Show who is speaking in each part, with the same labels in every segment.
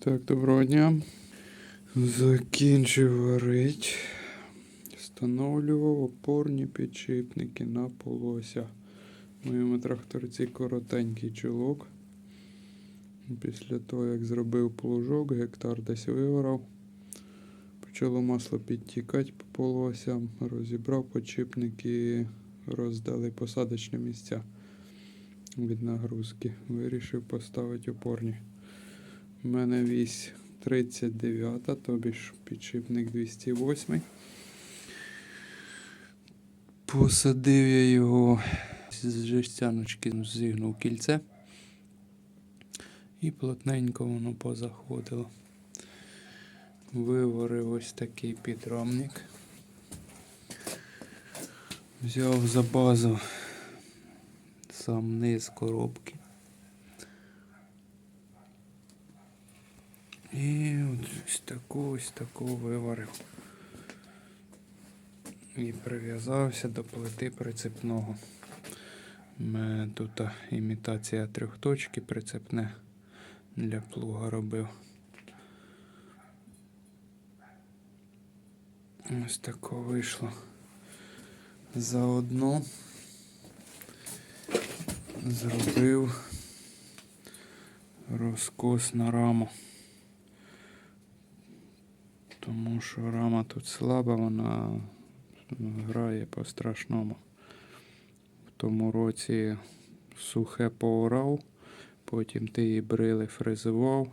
Speaker 1: Так, доброго дня. Закінчив варить. Встановлював опорні підшипники на полося. В моєму тракторці коротенький чулок. Після того, як зробив плужок, гектар десь виворав. Почало масло підтікати по полосям, розібрав підшипники, роздали посадочні місця від нагрузки. Вирішив поставити опорні. У мене вісь 39, тобі ж підшипник 208. Посадив я його з жестяночки, зігнув кільце. І плотненько воно позаходило. Виварив ось такий підрамник. Взяв за базу сам низ коробки. І от ось таку ось таку виварив. І прив'язався до плити прицепного. У мене тут імітація трьохточки прицепне для плуга робив. Ось тако вийшло. Заодно зробив розкос на раму. Тому що рама тут слаба, вона грає по-страшному. В тому році сухе поорав, потім ти її брили фрезував,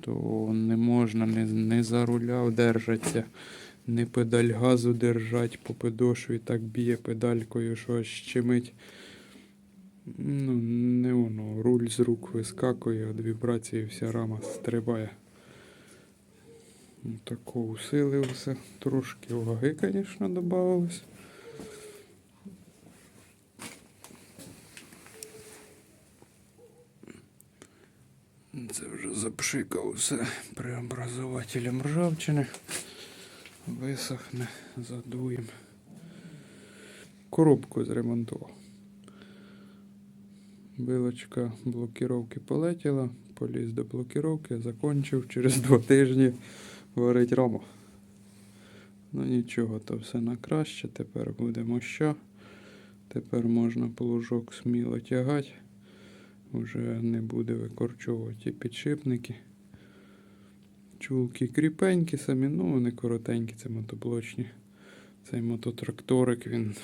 Speaker 1: то не можна не, не за руля держатися, не педаль газу держать по підошві, так б'є педалькою, що аж щемить. Ну, не воно, руль з рук вискакує, від вібрації вся рама стрибає. Тако усилився. Трошки ваги, звісно, додавалось. Це вже запшикав все преобразователем ржавчини. Висохне, задуємо. Коробку зремонтував. Билочка блокіровки полетіла, поліз до блокіровки, закончив через два тижні варить раму. Ну нічого, то все на краще. Тепер буде моща. Тепер можна плужок сміло тягати. Вже не буде викорчовувати підшипники. Чулки кріпенькі самі, ну вони коротенькі, це мотоблочні. Цей мототракторик, він,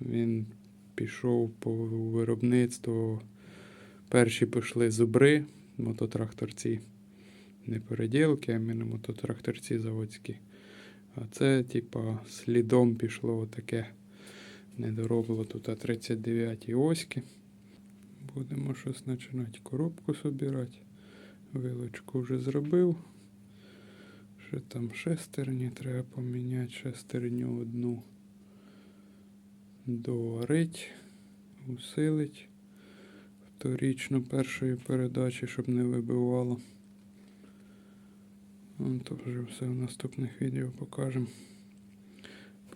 Speaker 1: він пішов по виробництву. Перші пішли зубри, мототракторці. Не переділки, а мототракторці заводські. А це, типа, слідом пішло таке недоробло тут а 39 оськи. Будемо щось починати коробку собирати. Вилочку вже зробив. Ще там шестерні треба поміняти, шестерню одну доварить, усилить вторічно першої передачі, щоб не вибивало. Ну, то вже все в наступних відео покажемо.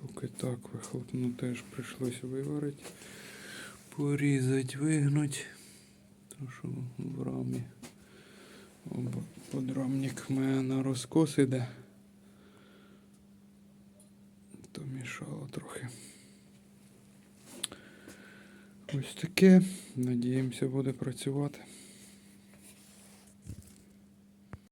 Speaker 1: Поки так вихлопну теж прийшлось виварити. Порізати, вигнути. То що в рамі. Оба подрамник в мене на розкос іде. То мішало трохи. Ось таке. Надіємося, буде працювати.